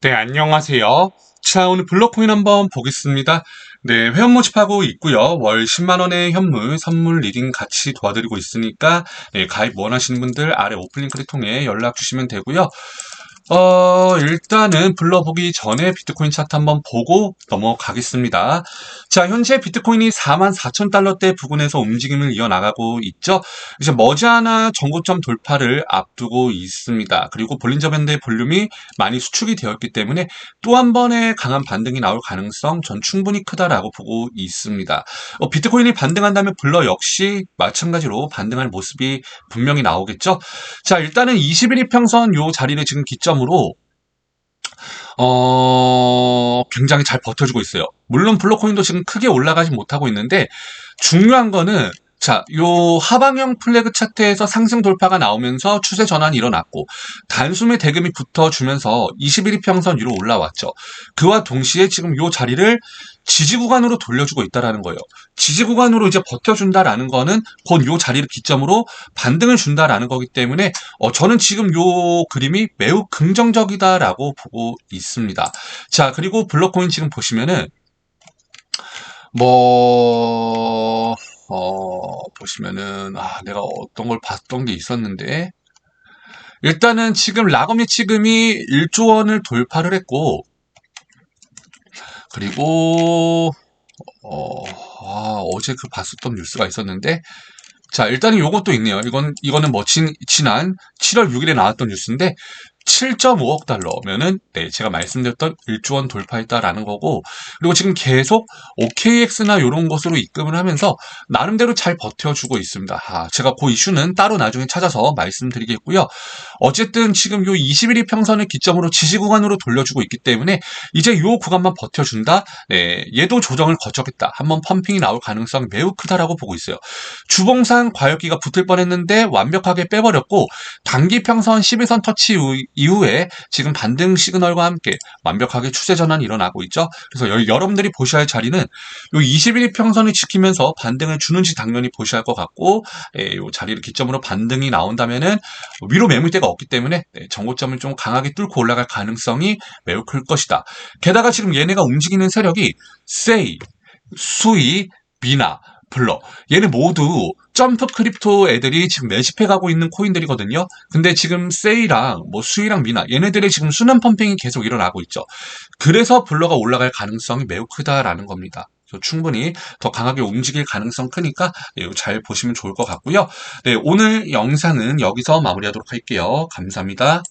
네, 안녕하세요. 자, 오늘 블록코인 한번 보겠습니다. 네, 회원 모집하고 있고요. 월 10만원의 현물, 선물 리딩 같이 도와드리고 있으니까, 네, 가입 원하시는 분들 아래 오픈링크를 통해 연락 주시면 되고요. 어, 일단은 불러보기 전에 비트코인 차트 한번 보고 넘어가겠습니다. 자, 현재 비트코인이 4만 4천 달러대 부근에서 움직임을 이어나가고 있죠. 이제 머지않아 전고점 돌파를 앞두고 있습니다. 그리고 볼린저 밴드의 볼륨이 많이 수축이 되었기 때문에 또 한 번의 강한 반등이 나올 가능성 전 충분히 크다라고 보고 있습니다. 어, 비트코인이 반등한다면 블러 역시 마찬가지로 반등할 모습이 분명히 나오겠죠. 자, 일단은 21일 평선 요 자리를 지금 기점 으로 어, 굉장히 잘 버텨주고 있어요. 물론 블록코인도 지금 크게 올라가지 못하고 있는데 중요한 거는 자, 요 하방형 플래그 차트에서 상승 돌파가 나오면서 추세 전환이 일어났고 단숨에 대금이 붙어주면서 21일 평선 위로 올라왔죠. 그와 동시에 지금 요 자리를 지지 구간으로 돌려주고 있다라는 거예요. 지지 구간으로 이제 버텨준다라는 거는 곧 요 자리를 기점으로 반등을 준다라는 거기 때문에 어, 저는 지금 요 그림이 매우 긍정적이다라고 보고 있습니다. 자, 그리고 블록코인 지금 보시면은 뭐 어, 보시면은, 아, 내가 어떤 걸 봤던 게 있었는데, 일단은 지금 라거미 지금이 1조 원을 돌파를 했고, 그리고, 어, 아, 어제 그 봤었던 뉴스가 있었는데, 자, 일단은 요것도 있네요. 이건, 이거는 뭐, 진, 지난 7월 6일에 나왔던 뉴스인데, 7.5억 달러면은 네, 제가 말씀드렸던 1조 원 돌파했다라는 거고 그리고 지금 계속 OKX나 이런 것으로 입금을 하면서 나름대로 잘 버텨주고 있습니다. 아, 제가 그 이슈는 따로 나중에 찾아서 말씀드리겠고요. 어쨌든 지금 요 21일 평선을 기점으로 지지 구간으로 돌려주고 있기 때문에 이제 요 구간만 버텨준다. 네, 얘도 조정을 거쳤겠다. 한번 펌핑이 나올 가능성이 매우 크다라고 보고 있어요. 주봉상 과열기가 붙을 뻔했는데 완벽하게 빼버렸고 단기 평선 12선 터치 이후- 이후에 지금 반등 시그널과 함께 완벽하게 추세 전환이 일어나고 있죠. 그래서 여, 여러분들이 보셔야 할 자리는 요 21일 평선을 지키면서 반등을 주는지 당연히 보셔야 할 것 같고 예, 요 자리를 기점으로 반등이 나온다면은 위로 매물대가 없기 때문에 네, 정고점을 좀 강하게 뚫고 올라갈 가능성이 매우 클 것이다. 게다가 지금 얘네가 움직이는 세력이 세이, 수이, 미나, 블러 얘네 모두 점프 크립토 애들이 지금 매집해 가고 있는 코인들이거든요. 근데 지금 세이랑 뭐 수이랑 미나 얘네들의 지금 순환 펌핑이 계속 일어나고 있죠. 그래서 블러가 올라갈 가능성이 매우 크다라는 겁니다. 충분히 더 강하게 움직일 가능성 크니까 네, 잘 보시면 좋을 것 같고요. 네, 오늘 영상은 여기서 마무리하도록 할게요. 감사합니다.